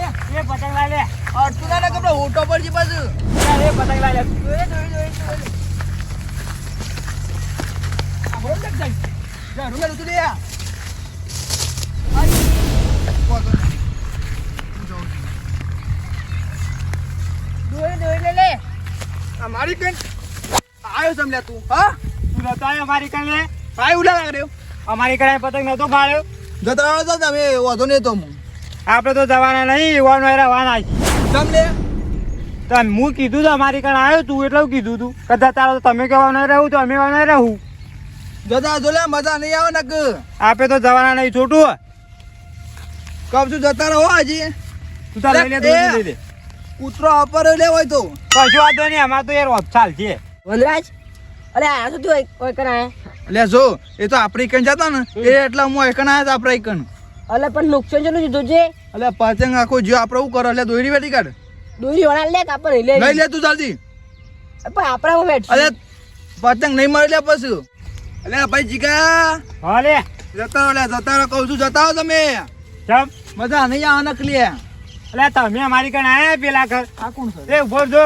એ પતંગ લાય લે. અડતું ના લાગે પેલો પાછું? એ પતંગ લાય લે. જોઈ જોઈ જોઈ બોલ લગ જાય જા, રૂમે ઉતરી દે આ આઈ કોતો જો દોરી દોરી લે લે. આ મારી પેન આયો લે તું, હા? તું નતો આવ્યો અમારી કણે આય ઉલા લાગ રહ્યો અમારી કણે પતંગ નતો ભાડ્યો જતા તમે, વાંધો નહીં તો હું. આપણે તો જવાના નહીં યુવાનો એરા રવાના છે સમ લે તો હું કીધું તો અમારી કાન આવ્યો તું એટલે કીધું તું. કદાચ તારો તમે કહેવાનો નહીં રહું તો અમે કહેવા નહીં રહું. જતા જો લે મજા નહીં આવે ને આપે આપણે તો જવાના નહીં છોટું. કબ તું જતા રહો હજી. તું તારે લઈ લે લઈ લે કૂતરો અપર લે હોય તો. કશું વાંધો નહીં અમારે તો યાર ચાલ છે. વનરાજ અરે આ શું તું કોઈ કરાય લે જો એ તો આપણી કણ જતા ને. એ એટલે હું એકણ આવ્યા આપણે એકન અલે પણ નુકસાન ચેલું દીધું છે. એટલે પતંગ આખો જો આપણે શું કરો? એટલે દોરી વેટી કાઢ. દોરી વાળા લે કાપડ લઈ લે લઈ લે તું જલ્દી પણ આપણા બેઠ. અલે પતંગ નહીં મળે લે પછી. અલે ભાઈ જીગા. હા લે. જતા રહો જતા રહો કહું છું જતા રહો તમે. ચમ. મજા નહીં આવે નકલી એટલે તમે મારી કણ આયા પેલા ઘર? આ કોણ છે? એ ઊભો જો.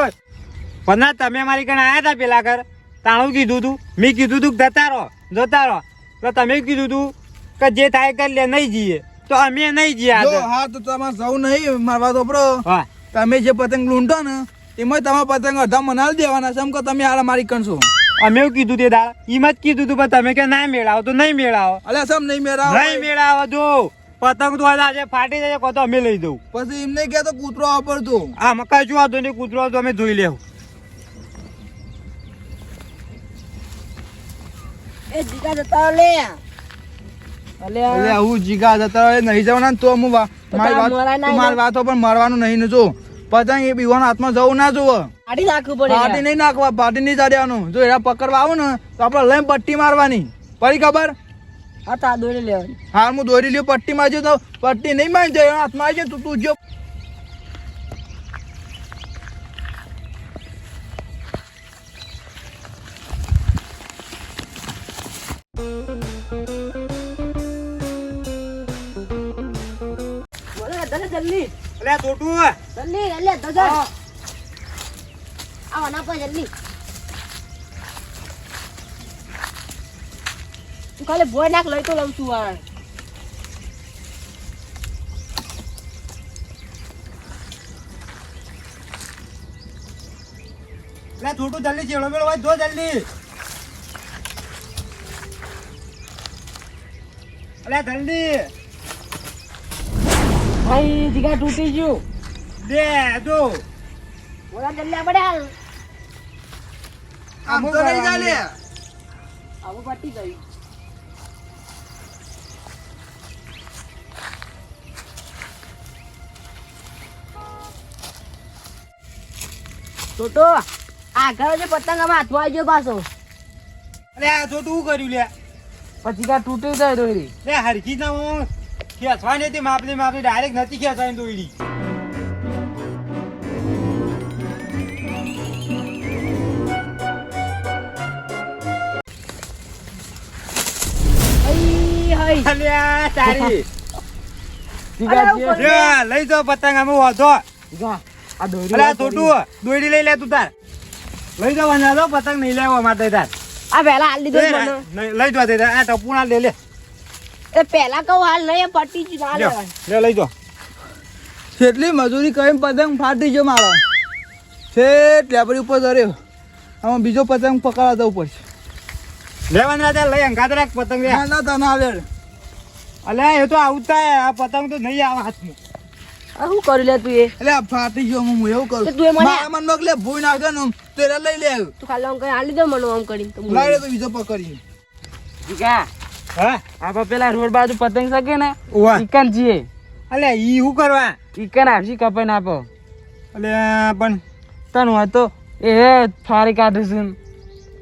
પણ તમે મારી કણે આયા હતા પેલા ઘર? તાણું કીધું તું. મેં કીધું તું કે જતા રહો જતા રહો. તો તમે કીધું તું કે જે થાય કરી લે નહીં જઈએ. તો અમે નહીં ગયા જો હા તો તમારે જવું નહીં મારવા તો બરો તમે જે પતંગ લૂંટો ને એમાં તમારા પતંગ અડધા મનાવી દેવાના છે. એમ કે તમે હારા મારી કરશો. અમે એવું કીધું તે દાળ એમ જ કીધું તું પણ તમે કે ના મેળાવો તો નહીં મેળાવો. અલે સમ નહીં મેળાવો? નહીં મેળાવો જો પતંગ તો આજે ફાટી જાય કહો તો અમે લઈ દઉં પછી એમ નહીં કહેતો કૂતરો વાપરતો. આ મકાઈ શું વાંધો નહીં કૂતરો તો અમે જોઈ લેવું. એ જીગા જતા લે. અલે આવું જીગા જતા નહીં જવાના તો હું મારી વાત પણ મારવાનું નહીં જો. પતંગ એ બીવાના હાથમાં જવું ના જોવે પાટી નાખવું પડે પાટી નહીં નાખવા પાટી નહીં ચડ્યાનું જો એરા પકડવા આવું ને તો આપણે લઈને પટ્ટી મારવાની. પડી ખબર? હા તા દોરી લેવાની. હા હું દોરી લ્યો પટ્ટી મારજો તો. પટ્ટી નહીં મારી જાય એના હાથમાં આવી જાય તું તું જો તને જલ્દી. અલે તોટુ જલ્દી અલે તો આવો ના પર જલ્દી. તું કાલે ભોય નાક લઈ તો લઉં છું આ. લે થોડું જલ્દી ચેડો મેળો હોય જો જલ્દી. અલે જલ્દી. ભાઈ જીગા તૂટી ગયું. દે જો. બોલા જલ્દી આપણે હાલ. આમ તો નહીં ચાલે. આવું પાટી ગઈ તો આ ઘર જે પતંગ આમાં હાથમાં આવી ગયો પાછો. અરે આ તો તું કર્યું લે? પછી કા તૂટી જાય દોરી લે હરખી ના હું ખેંચવાની હતી માપલી માપલી ડાયરેક્ટ નથી ખેંચવાની. લે, લઈ જાઓ પતંગ અમે વાંધો. છોટું દોડી લઈ લે તું તાર. લઈ જવા પતંગ નહીં લેવો માટે તાર. આ મને. લઈ તે તાર. આ ટપુના લે લે. એ પહેલા કહું હાલ નહીં પટી જ ના લેવાય. લે લઈ જાઓ કેટલી મજૂરી કરીને પતંગ ફાટી ગયો મારો. છે લેબરી ઉપર ધર્યો. આમાં બીજો પતંગ પકડવા દઉં પડશે લેવાના તાર લઈ અંગાત રાખ પતંગ લે. ના ના તને આવે અલે એ તો આવતા આ પતંગ તો નહીં આવે હાથમાં. આ શું કરી લે તું એ? એટલે આ ફાટી ગયો હું એવું કરું. તું એ મને- મારા મનમાં એટલે ભૂઈ નાખે ને તેરે લઈ લે. તું ખાલી આમ કઈ હાલ લીધો મને આમ કરી તો લઈ લે તો બીજો પકડી જીગા હા? આપણે પેલા રોડ બાજુ પતંગ શકે ને ઓવા ઈકન જીએ. અલ્યા ઈ શું કરવા? ઈકન આપસી કપાઈને આપો. અલ્યા પણ તન હોય તો એ ફારી કાઢું છું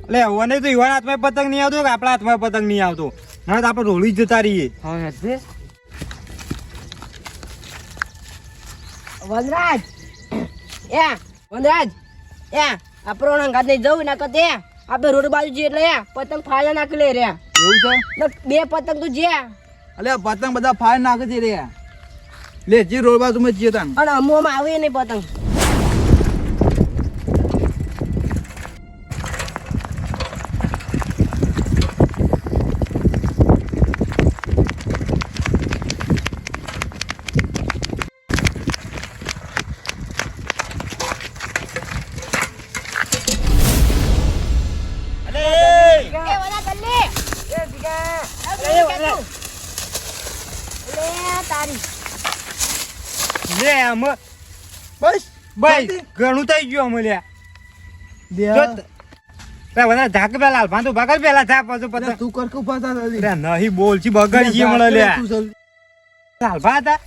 અલે ઓને તો ઈવાના હાથમાં પતંગ નહીં આવતો કે આપણા હાથમાં પતંગ નહીં આવતો? ના તો આપણે રોલી જ જતા રહીએ. હા વનરાજ. એ વનરાજ. એ આપણો અંગાત નહીં જવું ના કતે આપણે રોડ બાજુ જઈએ એટલે પતંગ ફાળા નાખી લે રહ્યા. એવું છે? બે પતંગ તો જે એટલે પતંગ બધા ફાઈ નાખી દે રહ્યા. લે જે રોડ બાજુમાં જઈએ તાન. અને અમુમાં આવે નહીં પતંગ એ વડા ગલ્લે એ બીગા એ વડા લે તારી લે આમ બસ. ભાઈ ઘણું થઈ ગયું અમે લ્યા. બે. જો ત- પેલા ધાક પેલા હાલ ભાંતું પેલા થા પાછું અરે તું કર કે ઊભા થા જલ્દી. અરે નહીં બોલ છી બગડ છી મળે લ્યા. તું જલ્દી. હાલ ભા હતા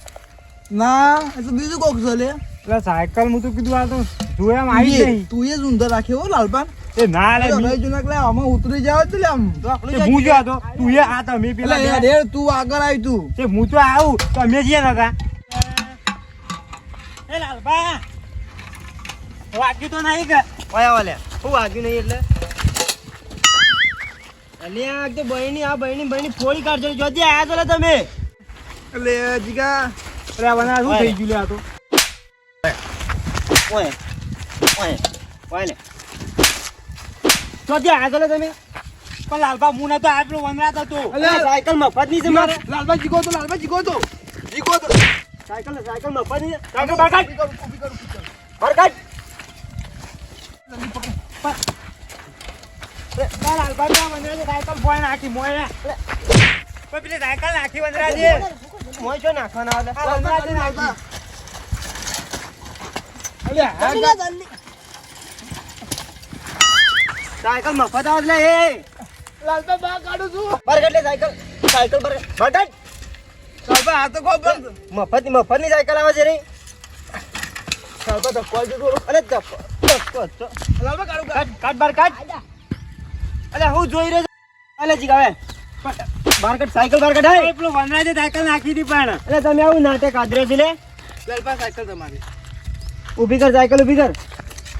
ના એ તો બીજું કોક છે લે પેલા સાયકલ હું તો કીધું આ તો જોયા આમ આવી તું એ- નહીં. તું એ જ રાખ્યો લાલપાન એ ના લે ભાઈ જુનાક લે આમાં ઉતરી જાવ તો લે આમ. તે હું જો હતો? તું એ આ તમે પેલા યાર તું આગળ આવી તું. તે હું તો આવું તો અમે જઈએ ને હતા એ લાલભા. વાગ્યું તો નહીં કે. ઓયા ઓલે હું વાગ્યું નહીં એટલે? અલે આ તો બહેની આ બહેની બહેની ફોડી કાઢજો. જોજે આયા તો લે તમે. અલે જીગા. અરે આ શું થઈ ગયું લે આ તો? ઓય. ઓય. ઓય લે. જોજે આયા તો તમે. પણ લાલભા હું નતો આટલો વનરાત હતો. અલે. સાયકલ મફતની છે મારે. લાલબા જીગો તો લાલબા જીગો તો. જીગો તો. સાયકલ સાયકલ મફતની છે. સાયકલ આ વનરાજે સાયકલ મફત આવે લે એ. કાઢું છું. બહાર સાયકલ. સાયકલ બહાર મફતની મફતની સાયકલ આવે છે રે તો અરે હું જોઈ રહ્યો છું. અલે જી ગાવે બહાર કાઢ સાયકલ બહાર કાઢ એ પેલો વનરાજે સાયકલ નાખી હતી પણ. અલે તમે આવું નાટક આદર્યો છે લે. લાલબા સાયકલ તમારી. ઊભી કર સાયકલ ઊભી કર.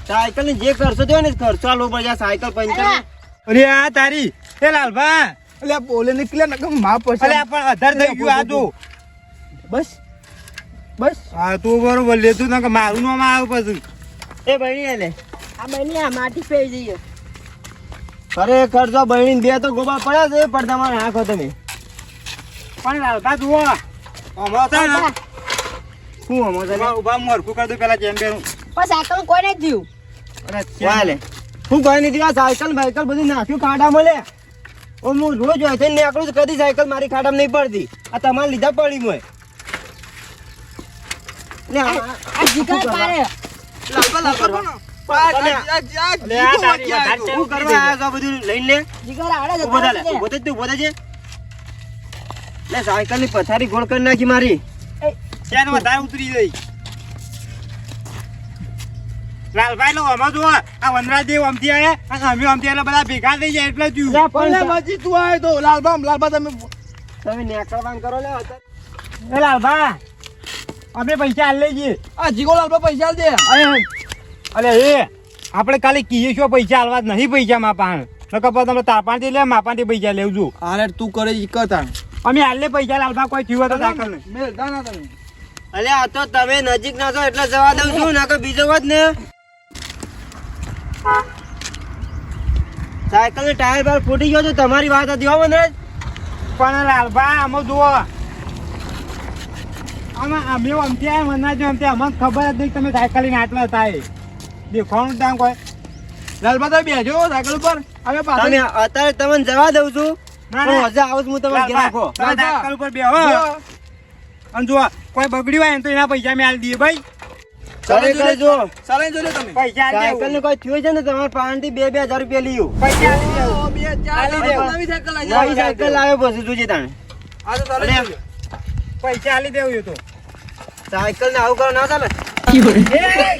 સાયકલની જે ખર્ચો થયો ને ખર્ચો આલવો પડે આ સાયકલ પંચર. અરે આ તારી. એ લાલભા. અલ્યા બોલે નીકળે ને કે માં પછી અલે આ પણ અધાર થઈ ગયું આ તો. બસ બસ. આ તો બરોબર લેતું ના કે મારું નામ આવે પછી. એ ભાઈ એને. આ બની આ માટી પે જઈએ ખરેખર કરજો બહેણી બે તો ગોબા પડ્યા છે પડદામાં નાખો તમે. પણ લાલભા જુઓ. હમણાં છે ને. શું હમો તને ઊભા મોરખું કરી દઉં પેલા ચેમ્પિયન પણ સાયકલ કોઈ નથી થયું અરે ચાલે શું હું કોઈ નથી આ સાયકલ બાયકલ બધું નાખ્યું કાઢા લે. ઓ હું રોજ હોય થઈને નીકળું છું કદી સાયકલ મારી ખાડામાં નહીં પડતી. આ તમારે લીધા પડી મોય લે આ- જીગર પારે લાપા લાપા થજે સાયકલની પથારી ગોળ કરી નાખી મારી. ત્યાં વધારે ઉતરી જઈ લાલભાઈ નો આમાં જો આ વનરાજદેવ આમથી આયા અને અમે આમથી એટલે બધા ભેગા થઈ જાય એટલે લે પણ પણ માજી તું આવ્યો તો લાલબા લાલભા તમે તમે નેકળવાન કરો લે અત્યારે. એ લાલભા અમે પૈસા હાલ લઈ જઈએ આ જીગો લાલભા પૈસા દે. અરે અરે એ આપણે કાલે કીએ છો પૈસા હાલવા નહીં પૈસા માપાણ. નકર પછી તમે તાપાણથી લે માપાણથી પૈસા લેવજો અરે તું કરે ઈ કરતા અમે હાલ લે પૈસા લાલભા કોઈ થયું હોય તો દાખલ ને મેં દાના તમે. અલે આ તો તમે નજીક ના છો એટલે જવા દઉં છું નકર બીજો વાત ને. સાયકલ ને ટાયર બાર ફૂટી ગયો તો તમારી વાત હતી હો મને પણ લાલભા આમાં જુઓ. આમાં અમે આમથી આયા જ અમથી અમને ખબર જ નહીં તમે સાયકલ લઈને આટલા થાય દેખવાનું ત્યાં કોઈ લાલભા તમે બેજો સાયકલ ઉપર. હવે પાછળ અત્યારે તમને જવા દઉં છું. સાયકલ ઉપર બેહો અને જુઓ કોઈ બગડ્યું હોય તો એના પૈસા મેં આલી દઈએ ભાઈ. ખરેખર જો ચાલે જો તમે. પૈસા સાયકલ ને કોઈ થયું છે ને તમારે પાંચ બે બે હજાર રૂપિયા લીધું પૈસા બે નવી સાયકલ આવી નવી. સાયકલ લાવ્યો પછી જોજે તાણે. આ તો ચાલે પૈસા આલી દેવું તો. સાયકલ ને આવું કરો ના ચાલે. એ!